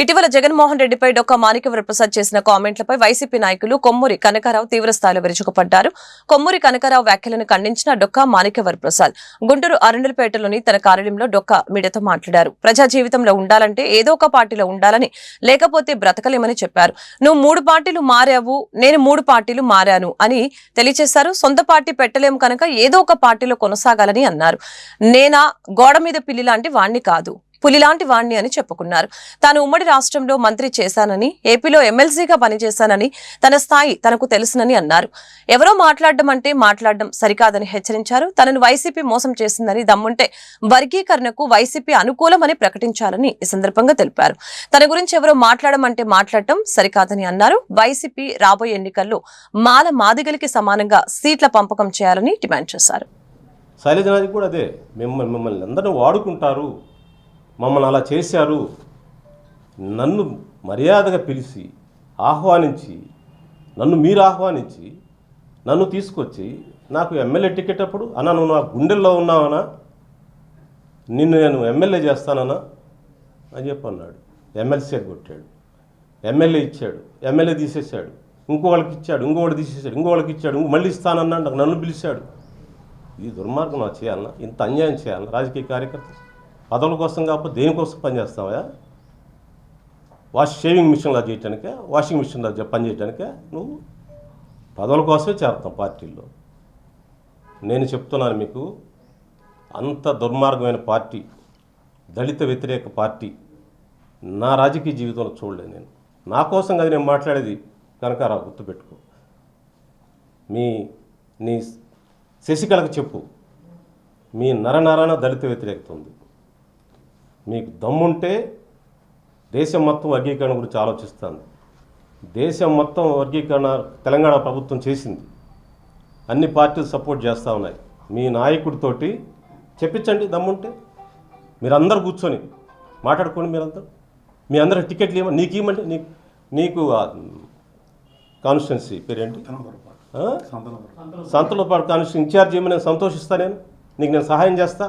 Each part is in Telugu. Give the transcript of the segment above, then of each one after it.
ఇటీవల జగన్మోహన్ రెడ్డిపై డొక్క మాణిక్యవరప్రసాద్ చేసిన కామెంట్లపై వైసీపీ నాయకులు కొమ్మూరి కనకారావు తీవ్రస్థాయిలో విరుచుకుపడ్డారు. కొమ్మూరి కనకారావు వ్యాఖ్యలను ఖండించిన డొక్క మాణిక్యవరప్రసాద్ గుంటూరు అరండలపేటలోని తన కార్యాలయంలో డొక్క మీడియాతో మాట్లాడారు. ప్రజా జీవితంలో ఉండాలంటే ఏదో ఒక పార్టీలో ఉండాలని లేకపోతే బ్రతకలేమని చెప్పారు. నువ్వు మూడు పార్టీలు మారావు నేను మూడు పార్టీలు మారాను అని తెలియజేశారు సొంత పార్టీ పెట్టలేము కనుక ఏదో ఒక పార్టీలో కొనసాగాలని అన్నారు. నేనా గోడ మీద పిల్లి లాంటి వాణ్ణి కాదు. పులిలాంటి వాణ్ణి అని చెప్పుకున్నారు. తాను ఉమ్మడి రాష్ట్రంలో మంత్రి చేశానని ఏపీలో ఎమ్మెల్సీగా పనిచేశానని తన స్థాయి తనకు తెలుసునని అన్నారు. ఎవరో మాట్లాడడం అంటే మాట్లాడడం సరికాదని హెచ్చరించారు. తనను వైసీపీ మోసం చేసిందని దమ్ముంటే వర్గీకరణకు వైసీపీ అనుకూలమని ప్రకటించాలని ఈ సందర్భంగా తెలిపారు. తన గురించి ఎవరో మాట్లాడమంటే మాట్లాడటం సరికాదని అన్నారు. వైసీపీ రాబోయే ఎన్నికల్లో మాల మాదిగలికి సమానంగా సీట్ల పంపకం చేయాలని డిమాండ్ చేశారు. శైలజనాది కూడా అదే. మిమ్మల్ని మిమ్మల్ని అందరినీ వాడుకుంటారు. మమ్మల్ని అలా చేశారు. నన్ను మర్యాదగా పిలిచి ఆహ్వానించి నన్ను మీరు ఆహ్వానించి నన్ను తీసుకొచ్చి నాకు ఎమ్మెల్యే టికెట్ అప్పుడు అన్నా నువ్వు నా గుండెల్లో ఉన్నావనా? నిన్ను నేను ఎమ్మెల్యే చేస్తానన్నా అని చెప్పి అన్నాడు ఎమ్మెల్సీ కొట్టాడు. ఎమ్మెల్యే ఇచ్చాడు. ఎమ్మెల్యే తీసేశాడు. ఇంకోళ్ళకి ఇచ్చాడు. ఇంకోటి తీసేశాడు. ఇంకోళ్ళకి ఇచ్చాడు. ఇంకో మళ్ళీ ఇస్తానన్నాడు. నాకు నన్ను పిలిచాడు. ఈ దుర్మార్గం నాకు చేయాలన్నా ఇంత అన్యాయం చేయాలన్నా రాజకీయ కార్యకర్త పదవుల కోసం కాకపోతే దేనికోసం పనిచేస్తావా వాష్ షేవింగ్ మిషన్లా చేయటానికే వాషింగ్ మిషన్లా పనిచేయటానికే పని చేయటానికే నువ్వు పదవుల కోసమే చేరుతావు పార్టీల్లో. నేను చెప్తున్నాను మీకు అంత దుర్మార్గమైన పార్టీ దళిత వ్యతిరేక పార్టీ నా రాజకీయ జీవితంలో చూడలేదు నేను. నా కోసం కదా నేను మాట్లాడేది కనకారావు గుర్తుపెట్టుకో. మీ నీ శశికళకు చెప్పు. మీ నరనారాయణ దళిత వ్యతిరేకత ఉంది. మీకు దమ్ముంటే దేశం మొత్తం వర్గీకరణ గురించి ఆలోచిస్తాను దేశం మొత్తం వర్గీకరణ తెలంగాణ ప్రభుత్వం చేసింది. అన్ని పార్టీలు సపోర్ట్ చేస్తూ ఉన్నాయి. మీ నాయకుడితోటి చెప్పించండి దమ్ముంటే. మీరందరూ కూర్చొని మాట్లాడుకోండి మీరందరూ. మీ అందరికి టికెట్లు ఇవ్వండి నీకు ఇవ్వమంటే నీకు నీకు కాన్స్టిట్యున్సీ పేరేంటి? పాటు కాన్స్టిట్యూషన్ ఇన్ఛార్జ్ ఏమని నేను సంతోషిస్తా నేను. నీకు నేను సహాయం చేస్తా.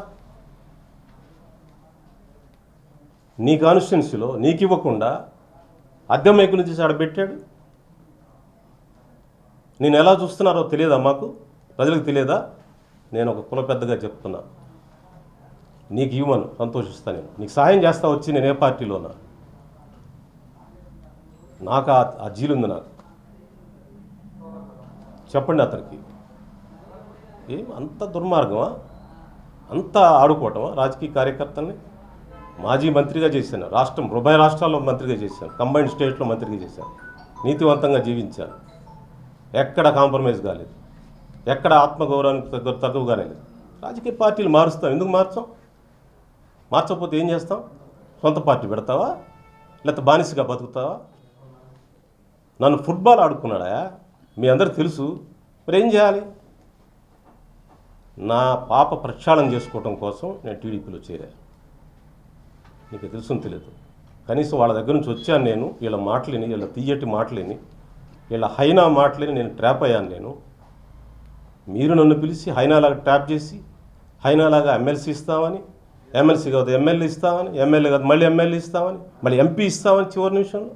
నీ కాన్స్టిట్యున్సీలో నీకు ఇవ్వకుండా అద్దె మైకుల నుంచి ఆడ పెట్టాడు. నేను ఎలా చూస్తున్నారో తెలియదా మాకు? ప్రజలకు తెలియదా? నేను ఒక కుల పెద్దగా చెప్తున్నా. నీకు ఇవ్వను సంతోషిస్తాను నేను. నీకు సహాయం చేస్తా వచ్చి నేను ఏ పార్టీలోనా? నాకు ఆ- ఆ జీలుంది నాకు. చెప్పండి అతనికి. ఏం అంత దుర్మార్గమా? అంత ఆడుకోవటమా రాజకీయ కార్యకర్తల్ని? మాజీ మంత్రిగా చేశాను. రాష్ట్రం ఉభయ రాష్ట్రాల్లో మంత్రిగా చేశాను. కంబైన్డ్ స్టేట్లో మంత్రిగా చేశాను. నీతివంతంగా జీవించాను. ఎక్కడ కాంప్రమైజ్ కాలేదు. ఎక్కడ ఆత్మగౌరవానికి తగ్గ తక్కువ కాలేదు రాజకీయ పార్టీలు మారుస్తాం. ఎందుకు మార్చాం మార్చకపోతే ఏం చేస్తాం? సొంత పార్టీ పెడతావా? లేకపోతే బానిసగా బతుకుతావా? నన్ను ఫుట్బాల్ ఆడుకున్నాడా? మీ అందరికి తెలుసు. మరి ఏం చేయాలి? నా పాప ప్రక్షాళన చేసుకోవటం కోసం నేను టీడీపీలో చేరాను. నీకు తెలుసు తెలియదు. కనీసం వాళ్ళ దగ్గర నుంచి వచ్చాను నేను వీళ్ళ మాటలేని వీళ్ళ తీయటి మాటలేని వీళ్ళ హైనా మాటలేని నేను ట్రాప్ అయ్యాను నేను. మీరు నన్ను పిలిచి హైనాలాగా ట్రాప్ చేసి హైనాలాగా ఎమ్మెల్సీ ఇస్తామని ఎమ్మెల్సీ కాదు ఎమ్మెల్యే ఇస్తామని ఎమ్మెల్యే కాదు మళ్ళీ ఎమ్మెల్యే ఇస్తామని మళ్ళీ ఎంపీ ఇస్తామని చివరి నిమిషంలో